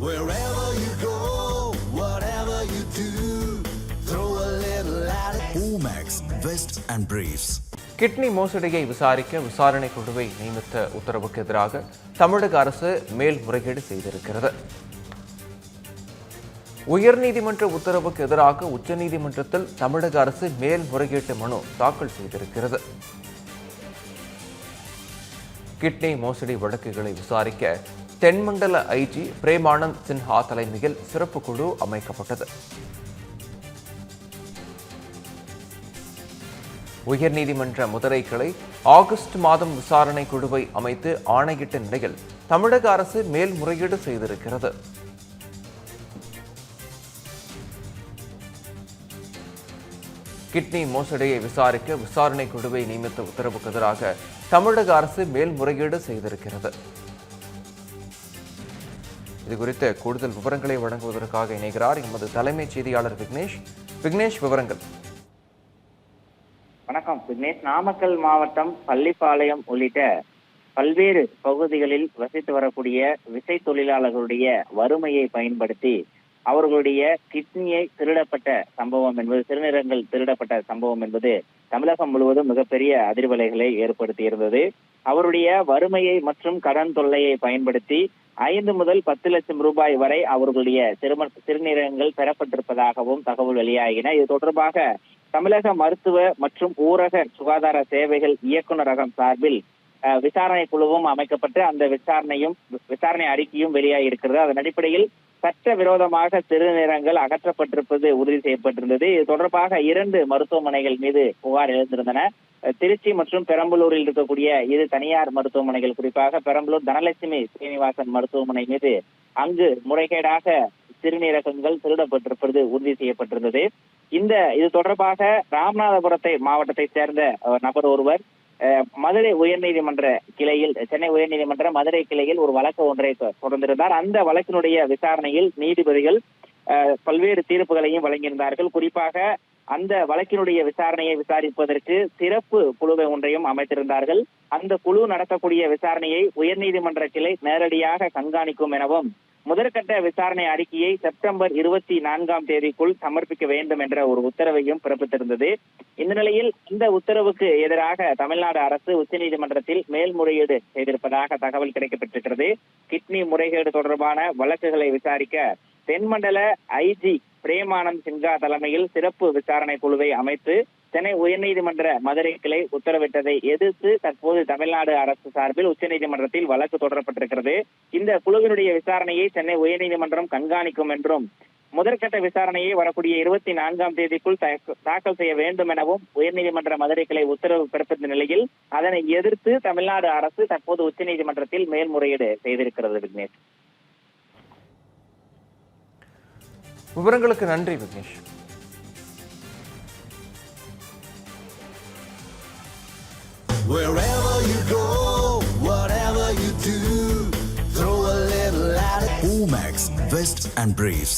Wherever you go, whatever you do, throw a little at it. Omax, Vest and Briefs. Kidney மோசடியை விசாரிக்க விசாரணை குழுவை நியமித்த உத்தரவுக்கு எதிராக தமிழக அரசு மேல்முறையீடு செய்திருக்கிறது உயர்நீதிமன்ற உத்தரவுக்கு எதிராக உச்சநீதிமன்றத்தில் தமிழக அரசு மேல்முறையீட்டு மனு தாக்கல் செய்திருக்கிறது கிட்னி மோசடி வழக்குகளை விசாரிக்க தென்மண்டல ஐஜி பிரேமானந்த் சின்ஹா தலைமையில் சிறப்பு குழு அமைக்கப்பட்டது. உயர்நீதிமன்ற மதுரை கிளை ஆகஸ்ட் மாதம் விசாரணை குழுவை அமைத்து ஆணையிட்ட நிலையில் தமிழக அரசு மேல்முறையீடு செய்திருக்கிறது. கிட்னி மோசடியை விசாரிக்க விசாரணை குழுவை நியமித்த உத்தரவுக்கு எதிராக தமிழக அரசு மேல்முறையீடு செய்திருக்கிறது. இதுகுறித்த கூடுதல் விவரங்களை வழங்குவதற்காக இணைகிறார் எமது தலைமைச் செய்தியாளர் விக்னேஷ். விக்னேஷ் விவரங்கள். வணக்கம் விக்னேஷ். நாமக்கல் மாவட்டம் பள்ளிப்பாளையம் உள்ளிட்ட பல்வேறு பகுதிகளில் வசித்து வரக்கூடிய விசை தொழிலாளர்களுடைய வறுமையை பயன்படுத்தி அவர்களுடைய கிட்னியை திருடப்பட்ட சம்பவம் என்பது சிறுநீரங்கள் திருடப்பட்ட சம்பவம் என்பது தமிழகம் முழுவதும் மிகப்பெரிய அதிர்வலைகளை ஏற்படுத்தி இருந்தது அவருடைய வறுமையை மற்றும் கடன் தொல்லையை பயன்படுத்தி ஐந்து முதல் பத்து லட்சம் ரூபாய் வரை அவர்களுடைய சிறும சிறுநீரகங்கள் பெறப்பட்டிருப்பதாகவும் தகவல் வெளியாகின. இது தொடர்பாக தமிழக மருத்துவ மற்றும் ஊரக சுகாதார சேவைகள் இயக்குநரகம் சார்பில் விசாரணை குழுவும் அமைக்கப்பட்டு அந்த விசாரணையும் விசாரணை அறிக்கையும் வெளியாகி இருக்கிறது அதன் அடிப்படையில் சட்ட விரோதமாக சிறுநீரங்கள் அகற்றப்பட்டிருப்பது உறுதி செய்யப்பட்டிருந்தது. இது தொடர்பாக இரண்டு மருத்துவமனைகள் மீது புகார் எழுந்திருந்தன. திருச்சி மற்றும் பெரம்பலூரில் இருக்கக்கூடிய இரு தனியார் மருத்துவமனைகள் குறிப்பாக பெரம்பலூர் தனலட்சுமி சீனிவாசன் மருத்துவமனை மீது அங்கு முறைகேடாக சிறுநீரகங்கள் திருடப்பட்டிருப்பது உறுதி செய்யப்பட்டிருந்தது. இந்த இது தொடர்பாக ராமநாதபுரத்தை மாவட்டத்தை சேர்ந்த நபர் ஒருவர் மதுரை உயர்நீதிமன்ற கிளையில் சென்னை உயர்நீதிமன்ற மதுரை கிளையில் ஒரு வழக்கு ஒன்றை தொடர்ந்திருந்தார். அந்த வழக்கினுடைய விசாரணையில் நீதிபதிகள் பல்வேறு தீர்ப்புகளையும் வழங்கியிருந்தார்கள். குறிப்பாக அந்த வழக்கினுடைய விசாரணையை விசாரிப்பதற்கு சிறப்பு குழுவை ஒன்றையும் அமைத்திருந்தார்கள். அந்த குழு நடத்தக்கூடிய விசாரணையை உயர்நீதிமன்ற கிளை நேரடியாக கண்காணிக்கும் எனவும் முதற்கட்ட விசாரணை அறிக்கையை செப்டம்பர் இருபத்தி நான்காம் தேதிக்குள் சமர்ப்பிக்க வேண்டும் என்ற ஒரு உத்தரவையும் பிறப்பித்திருந்தது. இந்த நிலையில் இந்த உத்தரவுக்கு எதிராக தமிழ்நாடு அரசு உச்சநீதிமன்றத்தில் மேல்முறையீடு செய்திருப்பதாக தகவல் கிடைக்கப்பட்டிருக்கிறது. கிட்னி முறைகேடு தொடர்பான வழக்குகளை விசாரிக்க தென்மண்டல ஐஜி பிரேமானந்த் சின்ஹா தலைமையில் சிறப்பு விசாரணை குழுவை அமைத்து சென்னை உயர்நீதிமன்ற மதுரை கிளை உத்தரவிட்டதை எதிர்த்து தற்போது தமிழ்நாடு அரசு சார்பில் உச்சநீதிமன்றத்தில் வழக்கு தொடரப்பட்டிருக்கிறது. இந்த குழுவினுடைய விசாரணையை சென்னை உயர்நீதிமன்றம் கண்காணிக்கும் என்றும் முதற்கட்ட விசாரணையை வரக்கூடிய இருபத்தி நான்காம் தேதிக்குள் தாக்கல் செய்ய வேண்டும் எனவும் உயர்நீதிமன்ற மதுரை கிளை உத்தரவு பிறப்பித்த நிலையில் அதனை எதிர்த்து தமிழ்நாடு அரசு தற்போது உச்சநீதிமன்றத்தில் மேல்முறையீடு செய்திருக்கிறது விக்னேஷ். விவரங்களுக்கு நன்றி Vignesh Wherever you go, whatever you do, throw a little at it. Omax, Vest and Briefs.